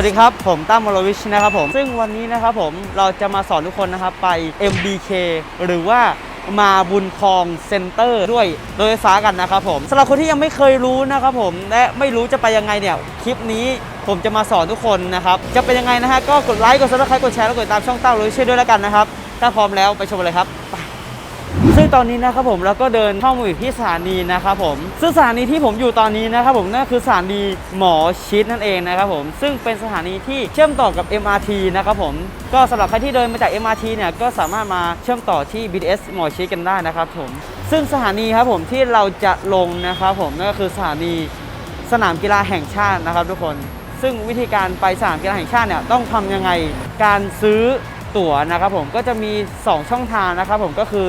วัสดีครับ ผมตั้มมลวิชนะครับผม ซึ่งวันนี้นะครับผมเราจะมาสอนทุกคนนะครับไป MBK หรือว่ามาบุญคลองเซ็นเตอร์ด้วยรถไฟฟ้ากันนะครับผมสำหรับคนที่ยังไม่เคยรู้นะครับผมและไม่รู้จะไปยังไงเนี่ยคลิปนี้ผมจะมาสอนทุกคนนะครับจะเป็นยังไงนะฮะก็กดไลค์กดซับสไครต์กดแชร์แล้วกดตามช่องตั้มมลวิชด้วยแล้วกันนะครับถ้าพร้อมแล้วไปชมเลยครับไป ซึ่งตอนนี้นะครับผมเราก็เดินเข้ามาอยู่ที่สถานีนะครับผมซึ่งสถานีที่ผมอยู่ตอนนี้นะครับผมนั่นคือสถานีหมอชิดนั่นเองนะครับผมซึ่งเป็นสถานีที่เชื่อมต่อกับ MRT นะครับผมก็สำหรับใครที่เดินมาจาก MRT เนี่ยก็สามารถมาเชื่อมต่อที่ BTS หมอชิดกันได้นะครับผมซึ่งสถานีครับผมที่เราจะลงนะครับผมนั่นก็คือสถานีสนามกีฬาแห่งชาตินะครับทุกคน ซึ่งวิธีการไปสนามกีฬาแห่งชาติเนี่ยต้องทำยังไงการซื้อตั๋วนะครับผมก็จะมี 2 ช่องทางนะครับผมก็คือ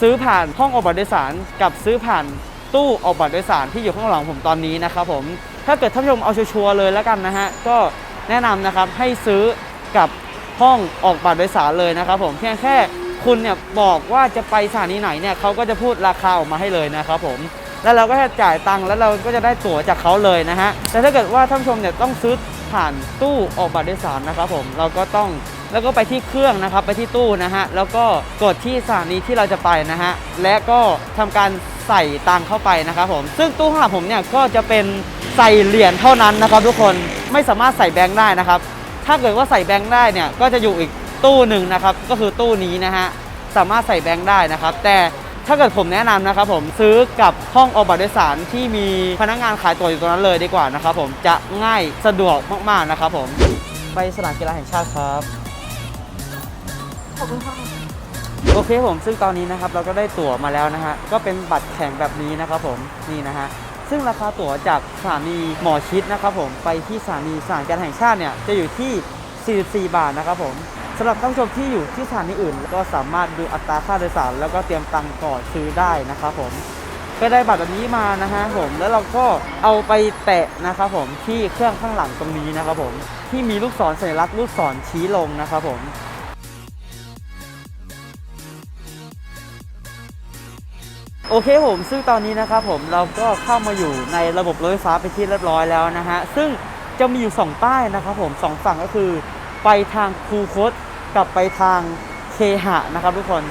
ซื้อผ่านห้องออกบัตรโดยสาร กับซื้อผ่านตู้ออกบัตรโดยสารที่อยู่ข้างหลังผมตอนนี้นะครับผมถ้าเกิดท่านผู้ชมเอาชัวร์เลยแล้วกันนะฮะก็แนะนำนะครับให้ซื้อกับห้องออกบัตรโดยสารเลยนะครับผมเพียงแค่คุณเนี่ยบอกว่าจะไปสถานีไหนเนี่ยเขาก็จะพูดราคาออกมาให้เลยนะครับผมแล้วเราก็จะจ่ายตังค์แล้วเราก็จะได้ตั๋วจากเขาเลยนะฮะแต่ถ้าเกิดว่าท่านผู้ชมเนี่ยต้องซื้อผ่านตู้ออกบัตรโดยสารนะครับผมเราก็ต้อง แล้วก็ไปที่เครื่องนะครับไปที่ตู้นะฮะแล้วก็กดที่สถานีที่เราจะไปนะฮะและก็ทำการใส่ตังเข้าไปนะครับผม ซึ่งตู้ข้างหลังผมเนี่ยก็จะเป็นใส่เหรียญเท่านั้นนะครับ ทุกคนไม่สามารถใส่แบงค์ได้นะครับ ถ้าเกิดว่าใส่แบงค์ได้เนี่ยก็จะอยู่อีกตู้หนึ่งนะครับ ก็คือตู้นี้นะฮะสามารถใส่แบงค์ได้นะครับ แต่ถ้าเกิดผมแนะนำนะครับผมซื้อกับห้องออกบัตรโดยสารที่มีพนักงานขายตั๋วอยู่ตรงนั้นเลยดีกว่านะครับผมจะง่ายสะดวกมากๆนะครับผมไปสนามกีฬาแห่งชาติครับ ขอบคุณค่ะโอเคผมซึ่งตอนนี้นะครับเราก็ได้ตั๋วมาแล้วนะฮะก็เป็นบัตรแข็งแบบนี้นะครับผมนี่นะฮะซึ่งราคาตั๋วจากสถานีหมอชิดนะครับผมไปที่สถานีสถานการแห่งชาติเนี่ยจะอยู่ที่ 44 บาทนะครับผมสำหรับท่านผู้ชมที่อยู่ที่สถานีอื่น ก็สามารถดูอัตราค่าโดยสาร แล้วก็เตรียมตังค์ก่อนซื้อได้นะครับผมก็ได้บัตรแบบนี้มานะฮะผมแล้วเราก็เอาไปแตะนะครับผมที่เครื่องข้างหลังตรงนี้นะครับผมที่มีลูกศรสัญลักษณ์ลูกศรชี้ลงนะครับผม โอเคผมซึ่งตอนนี้นะครับผมเราก็เข้ามาอยู่ในระบบรถไฟฟ้าไปที่เรียบร้อยแล้วนะฮะซึ่งจะมีอยู่ 2 ป้ายนะครับผมสองฝั่งก็คือ ไปทางคูคตกับไปทางเคหะนะครับทุกคน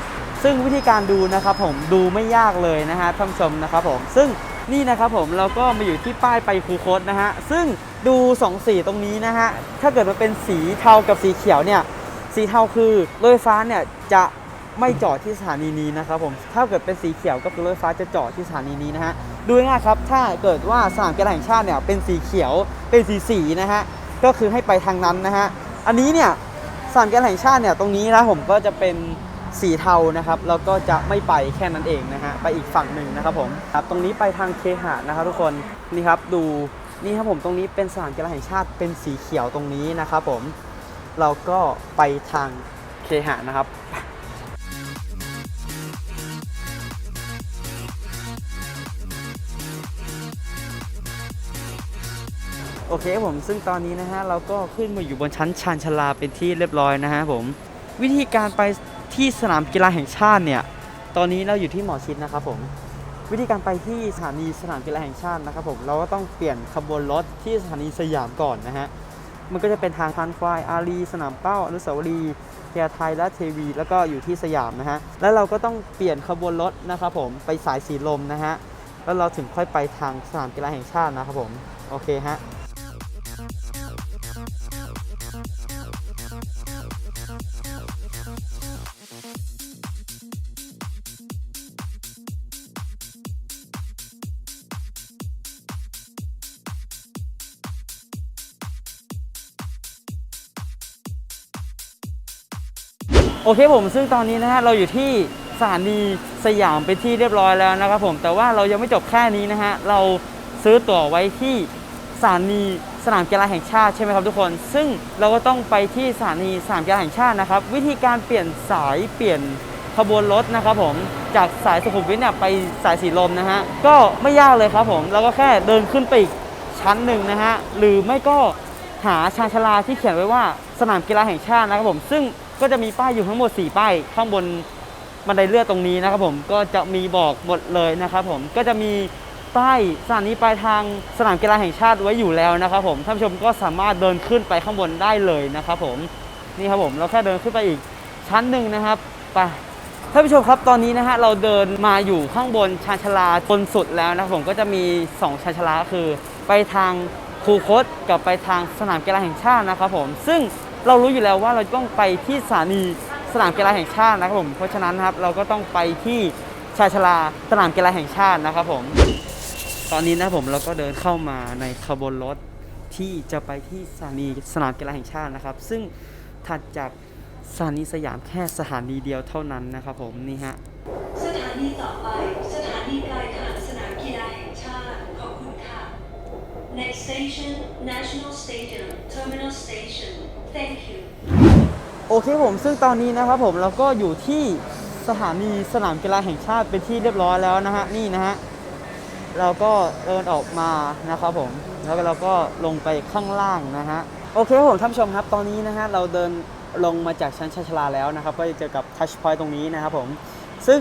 ซึ่งวิธีการดูนะครับผมดูไม่ยากเลยนะฮะท่านผู้ชมนะครับผมซึ่งนี่นะครับผมเราก็มาอยู่ที่ป้ายไปคูคตนะฮะซึ่งดูสองสีตรงนี้นะฮะถ้าเกิดมันเป็นสีเทากับสีเขียวเนี่ยสีเทาคือรถไฟฟ้าเนี่ยจะ ไม่จอดที่สถานีนี้นะครับผมถ้าเกิดเป็นสีเขียวก็คือรถไฟฟ้าจะจอดที่สถานีนี้นะฮะดูง่ายครับถ้าเกิดว่าสนามกีฬาแห่งชาติเนี่ยเป็นสีเขียวเป็นสีสีนะฮะก็คือให้ไปทางนั้นนะฮะอันนี้เนี่ยสนามกีฬาแห่งชาติเนี่ยตรงนี้นะผมก็จะเป็นสีเทานะครับแล้วก็จะไม่ไปแค่นั้นเองนะฮะไปอีกฝั่งหนึ่งนะครับผมครับตรงนี้ไปทางเคหะนะครับทุกคนนี่ครับดูนี่ครับผมตรงนี้เป็นสนามกีฬาแห่งชาติเป็นสีเขียวตรงนี้นะครับผมเราก็ไปทางเคหะนะครับ โอเคครับผมซึ่งตอนนี้นะฮะเราก็ขึ้นมาอยู่บนชั้นชานชาลาเป็นที่เรียบร้อยนะฮะผมวิธีการไปที่สนามกีฬาแห่งชาติเนี่ยตอนนี้เราอยู่ที่หมอชิดนะครับผมวิธีการไปที่สถานีสนามกีฬาแห่งชาตินะครับผมเราก็ต้องเปลี่ยนขบวนรถที่สถานีสยามก่อนนะฮะมันก็จะเป็นทางทานควายอารีสนามเป้าอนุสาวรีย์เทียไทยและเทวี แล้วก็อยู่ที่สยามนะฮะแล้วเราก็ต้องเปลี่ยนขบวนรถนะครับผมไปสายสีลมนะฮะแล้วเราถึงค่อยไปทางสนามกีฬาแห่งชาตินะครับผมโอเคฮะ โอเคผมซึ่งตอนนี้นะฮะเราอยู่ที่สถานีสยามเป็นที่เรียบร้อยแล้วนะครับผมแต่ว่าเรายังไม่จบแค่นี้นะฮะเราซื้อตั๋วไว้ที่สถานีสนามกีฬาแห่งชาติใช่ไหมครับทุกคน ซึ่งเราก็ต้องไปที่สถานีสนามกีฬาแห่งชาตินะครับ วิธีการเปลี่ยนสายเปลี่ยนขบวนรถนะครับผมจากสายสุขุมวิทเนี่ยไปสายสีลมนะฮะก็ไม่ยากเลยครับผมเราก็แค่เดินขึ้นไปอีกชั้นหนึ่งนะฮะหรือไม่ก็หาชานชาลาที่เขียนไว้ว่าสนามกีฬาแห่งชาตินะครับผมซึ่ง ก็จะมีป้ายอยู่ทั้งหมด 4 ป้ายข้างบนบันไดเลื่อนตรงนี้นะครับผมก็จะมีบอกหมดเลยนะครับผมก็จะมีป้ายสถานีปลายทางสนามกีฬาแห่งชาติไว้อยู่แล้วนะครับผมท่านผู้ชมก็สามารถเดินขึ้นไปข้างบนได้เลยนะครับผมนี่ครับผมเราแค่เดินขึ้นไปอีกชั้นหนึ่งนะครับไปท่านผู้ชมครับตอนนี้นะฮะเราเดินมาอยู่ข้างบนชานชลาบนสุดแล้วนะครับผมก็จะมี 2ชานชลาคือ ไปทางคูคตกับไปทางสนามกีฬาแห่งชาตินะครับผมซึ่ง เรารู้อยู่แล้วว่าเราต้องไปที่สถานีสนามกีฬาแห่งชาตินะครับผม เพราะฉะนั้นนะครับเราก็ต้องไปที่ชาชลาสนามกีฬาแห่งชาตินะครับผม ตอนนี้นะผมเราก็เดินเข้ามาในขบวนรถที่จะไปที่สถานีสนามกีฬาแห่งชาตินะครับ ซึ่งถัดจากสถานีสยามแค่สถานีเดียวเท่านั้นนะครับผมนี่ฮะสถานีต่อไปสถานีปลายทางสนามกีฬาแห่งชาติ ขอบคุณค่ะ Next station National Stadium Terminal Station Thank you โอเคผมซึ่งตอนนี้นะครับผมเราก็อยู่ที่สถานีสนามกีฬาแห่งชาติเป็นที่เรียบร้อยแล้วนะฮะนี่นะฮะเราก็เดินออกมานะครับผมแล้วเราก็ลงไปข้างล่างนะฮะโอเคผมท่านผู้ชมครับตอนนี้นะฮะเราเดินลงมาจากชั้นชาชลาแล้วนะครับ ก็จะเจอกับทัชพอยต์ตรงนี้นะครับผมซึ่ง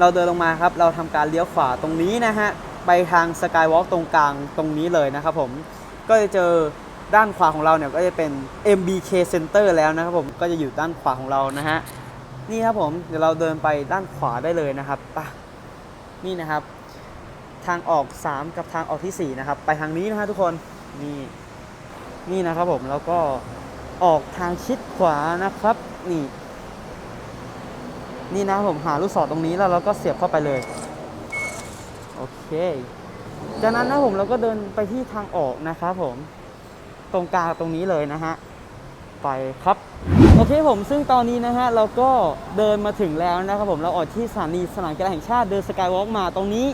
เราเดินลงมาครับ เราทำการเลี้ยวขวาตรงนี้นะฮะ ไปทางสกายวอล์กตรงกลางตรงนี้เลยนะครับผม ก็จะเจอด้านขวาของเราเนี่ยก็จะเป็น MBK Center แล้วนะครับผม ก็จะอยู่ด้านขวาของเรานะฮะ นี่ครับผม เดี๋ยวเราเดินไปด้านขวาได้เลยนะครับปะนี่นะครับ ทางออก 3 กับทางออกทีสี่4 นะครับ ไปทางนี้นะฮะทุกคน นี่ นี่นะครับผม แล้วก็ออกทางชิดขวานะครับ นี่ นี่นะผมหาลูกศรตรงนี้แล้วเราก็เสียบเข้าไปเลย โอเค จากนั้นนะผมเราก็เดินไปที่ทางออกนะครับผม ตรงกลางตรงนี้เลยนะฮะ ไปครับ โอเคผมซึ่งตอนนี้นะฮะเราก็เดินมาถึงแล้วนะครับผม เราออกที่สถานีสนามกีฬาแห่งชาติเดินสกายวอล์กมาตรงนี้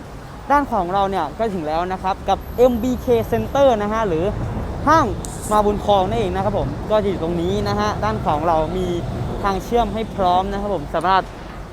ด้านของเราเนี่ยก็ถึงแล้วนะครับกับ MBK Center นะฮะหรือห้างมาบุญครองนั่นเองนะครับผมก็จะอยู่ตรงนี้นะฮะด้านขวาของเรามีทางเชื่อมให้พร้อมนะครับผมสามารถ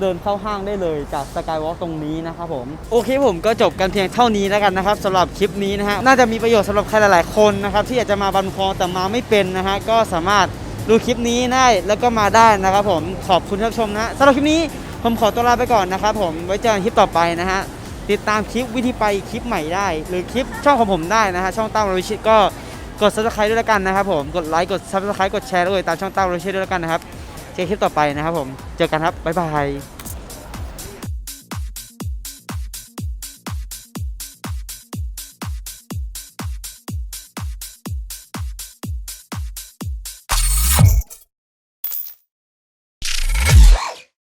เดินเข้าห้างได้เลยจากสกายวอล์กตรงนี้นะครับผม โอเคผมก็จบกันเพียงเท่านี้แล้วกันนะครับสำหรับคลิปนี้นะฮะน่าจะมีประโยชน์สำหรับใครหลาย ๆ คนนะครับที่อยากจะมาบันคอแต่มาไม่เป็นนะฮะก็สามารถดูคลิปนี้ได้แล้วก็มาได้นะครับผมขอบคุณที่รับชมนะสำหรับคลิปนี้ผมขอตัวลาไปก่อนนะครับผมไว้เจอกันคลิปต่อไปนะฮะติดตามคลิปวิธีไปคลิปใหม่ได้ หรือคลิปช่องของผมได้นะฮะช่องตั้งโรชิตก็กด subscribe ด้วยแล้วกันนะครับผมกดไลค์กด subscribe กดแชร์ด้วยตามช่องตั้งโรชิตด้วยแล้วกันนะครับ เจอกันคลิปต่อไปนะครับผม เจอกันครับ บ๊ายบาย